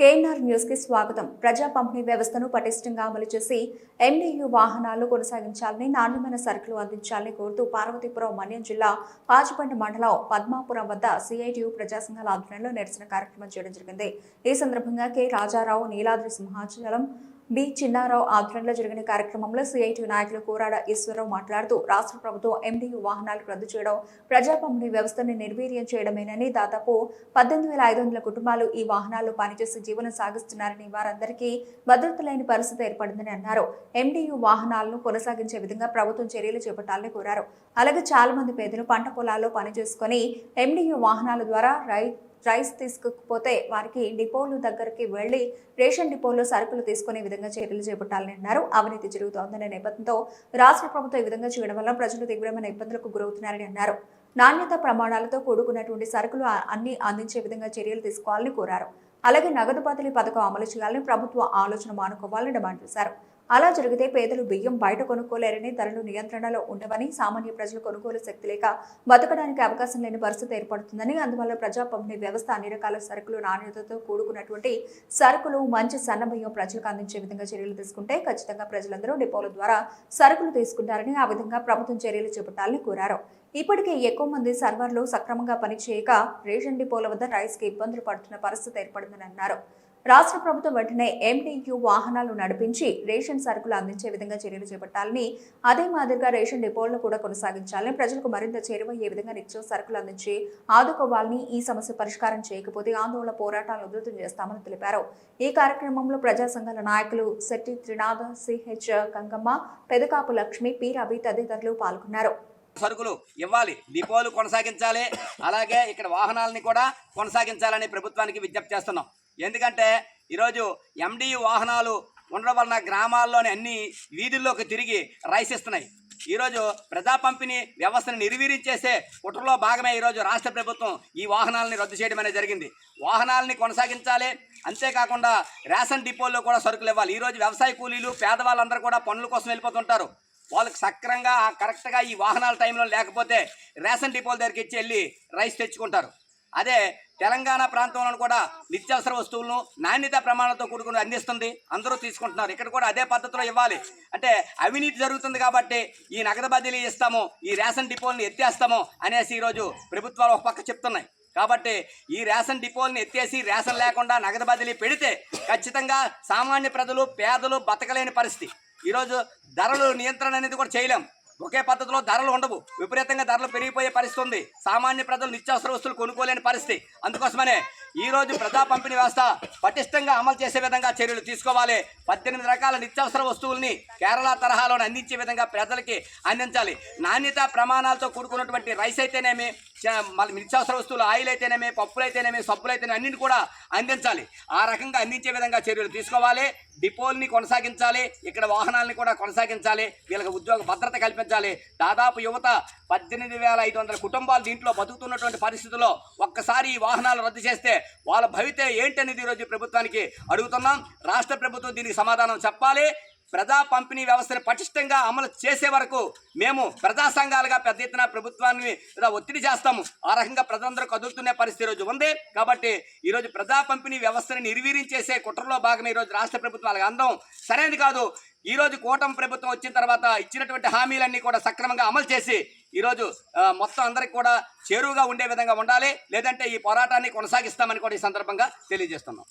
KNR న్యూస్కి స్వాగతం. ప్రజా పంపిణీ వ్యవస్థను పటిష్టంగా అమలు చేసి ఎండియు వాహనాలు కొనసాగించాలని నాణ్యమైన సరుకులు అందించాలని కోరుతూ పార్వతీపురం మన్యం జిల్లా పాచిపంట మండలం పద్మాపురం వద్ద సిఐటియు ప్రజా సంఘాల ఆధ్వర్యంలో నిరసన కార్యక్రమం చేయడం జరిగింది. ఈ సందర్భంగా కె రాజారావు నీలాద్రి సింహాచలం బి. చిన్నారావు ఆధ్వర్యంలో జరిగిన కార్యక్రమంలో సిఐటి నాయకులు కోరాడ ఈశ్వరరావు మాట్లాడుతూ రాష్ట్ర ప్రభుత్వం ఎండియు వాహనాలు రద్దు చేయడం ప్రజా పంపిణీ వ్యవస్థను నిర్వీర్యం చేయడమేనని దాదాపు పద్దెనిమిది వేల ఐదు వందల కుటుంబాలు ఈ వాహనాల్లో పనిచేసి జీవనం సాగిస్తున్నారని వారందరికీ భద్రత లేని పరిస్థితి ఏర్పడిందని అన్నారు. ఎండియు వాహనాలను కొనసాగించే విధంగా ప్రభుత్వం చర్యలు చేపట్టాలని కోరారు. అలాగే చాలా మంది పేదలు పంట పొలాల్లో పనిచేసుకొని ఎండియు వాహనాల ద్వారా రై రైస్ తీసుకుపోతే వారికి డిపోలు దగ్గరికి వెళ్ళి రేషన్ డిపోలో సరుకులు తీసుకునే విధంగా చర్యలు చేపట్టాలని అన్నారు. అవినీతి జరుగుతోందనే నేపథ్యంతో రాష్ట్ర ప్రభుత్వం ఈ విధంగా చేయడం వల్ల ప్రజలు తీవ్రమైన ఇబ్బందులకు గురవుతున్నారని అన్నారు. నాణ్యత ప్రమాణాలతో కూడుకున్నటువంటి సరుకులు అన్ని అందించే విధంగా చర్యలు తీసుకోవాలని కోరారు. అలాగే నగదు బదిలీ పథకం అమలు చేయాలని ప్రభుత్వ ఆలోచన మానుకోవాలని డిమాండ్ చేశారు. అలా జరిగితే పేదలు బియ్యం బయట కొనుక్కోలేరని ధరలు నియంత్రణలో ఉండవని సామాన్య ప్రజలు కొనుగోలు శక్తి లేక బతకడానికి అవకాశం లేని పరిస్థితి ఏర్పడుతుందని అందువల్ల ప్రజా పంపిణీ వ్యవస్థ అన్ని రకాల సరుకులు నాణ్యతతో కూడుకున్నటువంటి సరుకులు మంచి సన్న బియ్యం ప్రజలకు అందించే విధంగా చర్యలు తీసుకుంటే ఖచ్చితంగా ప్రజలందరూ డిపోల ద్వారా సరుకులు తీసుకుంటారని ఆ విధంగా ప్రభుత్వం చర్యలు చేపట్టాలని కోరారు. ఇప్పటికే ఎక్కువ మంది సర్వర్లు సక్రమంగా పనిచేయక రేషన్ డిపోల వద్ద రైస్కి ఇబ్బందులు పడుతున్న పరిస్థితి ఏర్పడిందని అన్నారు. రాష్ట్ర ప్రభుత్వం వెంటనే ఎంటీయూ వాహనాలు నడిపించి రేషన్ సరుకులు అందించే విధంగా చర్యలు చేపట్టాలని అదే మాదిరిగా రేషన్ డిపోలను కూడా కొనసాగించాలని ప్రజలకు మరింత చేరువయ్యే విధంగా నిత్యం సరుకులు అందించి ఆదుకోవాలని ఈ సమస్య పరిష్కారం చేయకపోతే ఆందోళన పోరాటాలు ఉధృతం చేస్తామని తెలిపారు. ఈ కార్యక్రమంలో ప్రజా సంఘాల నాయకులు శెట్టి త్రినాథ సిహెచ్ కంగమ్మ పెదకాపు లక్ష్మి పి రవి తదితరులు పాల్గొన్నారు. సరుకులు ఇవ్వాలి డిపోలు కొనసాగించాలి అలాగే ఇక్కడ వాహనాలని కూడా కొనసాగించాలని ప్రభుత్వానికి విజ్ఞప్తి చేస్తున్నాం. ఎందుకంటే ఈరోజు ఎండియు వాహనాలు ఉండడం వలన గ్రామాల్లోని అన్ని వీధుల్లోకి తిరిగి రైస్ ఇస్తున్నాయి. ఈరోజు ప్రజా పంపిణీ వ్యవస్థను నిర్వీర్యం కుట్రలో భాగమే ఈరోజు రాష్ట్ర ప్రభుత్వం ఈ వాహనాలని రద్దు చేయడం అనేది జరిగింది. వాహనాలని కొనసాగించాలి. అంతేకాకుండా రేషన్ డిపోల్లో కూడా సరుకులు ఇవ్వాలి. ఈరోజు వ్యవసాయ కూలీలు పేదవాళ్ళందరూ కూడా పనుల కోసం వెళ్ళిపోతుంటారు. వాళ్ళకి సక్రంగా కరెక్ట్గా ఈ వాహనాల టైంలో లేకపోతే రేషన్ డిపోల దగ్గరికి ఇచ్చి వెళ్ళి రైస్ తెచ్చుకుంటారు. అదే తెలంగాణ ప్రాంతంలో కూడా నిత్యావసర వస్తువులను నాణ్యత ప్రమాణాలతో కూడుకుని అందిస్తుంది. అందరూ తీసుకుంటున్నారు. ఇక్కడ కూడా అదే పద్ధతిలో ఇవ్వాలి. అంటే అవినీతి జరుగుతుంది కాబట్టి ఈ నగదు బదిలీ ఇస్తాము ఈ రేషన్ డిపోలను ఎత్తేస్తాము అనేసి ఈరోజు ప్రభుత్వాలు ఒక పక్క చెప్తున్నాయి. కాబట్టి ఈ రేషన్ డిపోలను ఎత్తేసి రేషన్ లేకుండా నగదు బదిలీ పెడితే ఖచ్చితంగా సామాన్య ప్రజలు పేదలు బతకలేని పరిస్థితి. ఈరోజు ధరలు నియంత్రణ అనేది కూడా చేయలేం. ఒకే పద్ధతిలో ధరలు ఉండవు. విపరీతంగా ధరలు పెరిగిపోయే పరిస్థితి ఉంది. సామాన్య ప్రజలు నిత్యావసర వస్తువులు కొనుక్కోలేని పరిస్థితి. అందుకోసమనే ఈరోజు ప్రజా పంపిణీ వ్యవస్థ పటిష్టంగా అమలు చేసే విధంగా చర్యలు తీసుకోవాలి. పద్దెనిమిది రకాల నిత్యావసర వస్తువుల్ని కేరళ తరహాలోనే అందించే విధంగా ప్రజలకి అందించాలి. నాణ్యత ప్రమాణాలతో కూడుకున్నటువంటి రైస్ అయితేనేమి చ- మళ్ళీ నిత్యావసర వస్తువులు ఆయిల్ అయితేనేమి పప్పులు అయితేనేమి సబ్బులు అయితేనేమి అన్నింటి కూడా అందించాలి. ఆ రకంగా అందించే విధంగా చర్యలు తీసుకోవాలి. డిపోల్ని కొనసాగించాలి. ఇక్కడ వాహనాలని కూడా కొనసాగించాలి. వీళ్ళకి ఉద్యోగ భద్రత కల్పించాలి. దాదాపు యువత పద్దెనిమిది వేల ఐదు వందల కుటుంబాలు దీంట్లో బతుకుతున్నటువంటి పరిస్థితుల్లో ఒక్కసారి ఈ వాహనాలు రద్దు చేస్తే వాళ్ళ భవితే ఏంటనేది ఈరోజు ప్రభుత్వానికి అడుగుతున్నాం. రాష్ట్ర ప్రభుత్వం దీనికి సమాధానం చెప్పాలి. ప్రజా పంపిణీ వ్యవస్థను పటిష్టంగా అమలు చేసే వరకు మేము ప్రజా సంఘాలుగా పెద్ద ఎత్తున ప్రభుత్వాన్ని ఒత్తిడి చేస్తాము ఆ రకంగా ప్రజలందరూ కదులుతున్న పరిస్థితి ఈరోజు ఉంది. కాబట్టి ఈరోజు ప్రజా పంపిణీ వ్యవస్థను నిర్వీర్యం చేసే కుట్రలో భాగమే ఈరోజు రాష్ట్ర ప్రభుత్వాలకు అందం సరైనది కాదు. ఈ రోజు కూటమి ప్రభుత్వం వచ్చిన తర్వాత ఇచ్చినటువంటి హామీలన్నీ కూడా సక్రమంగా అమలు చేసి ఈరోజు మొత్తం అందరికి కూడా చేరువుగా ఉండే విధంగా ఉండాలి. లేదంటే ఈ పోరాటాన్ని కొనసాగిస్తామని కూడా ఈ సందర్భంగా తెలియజేస్తున్నాం.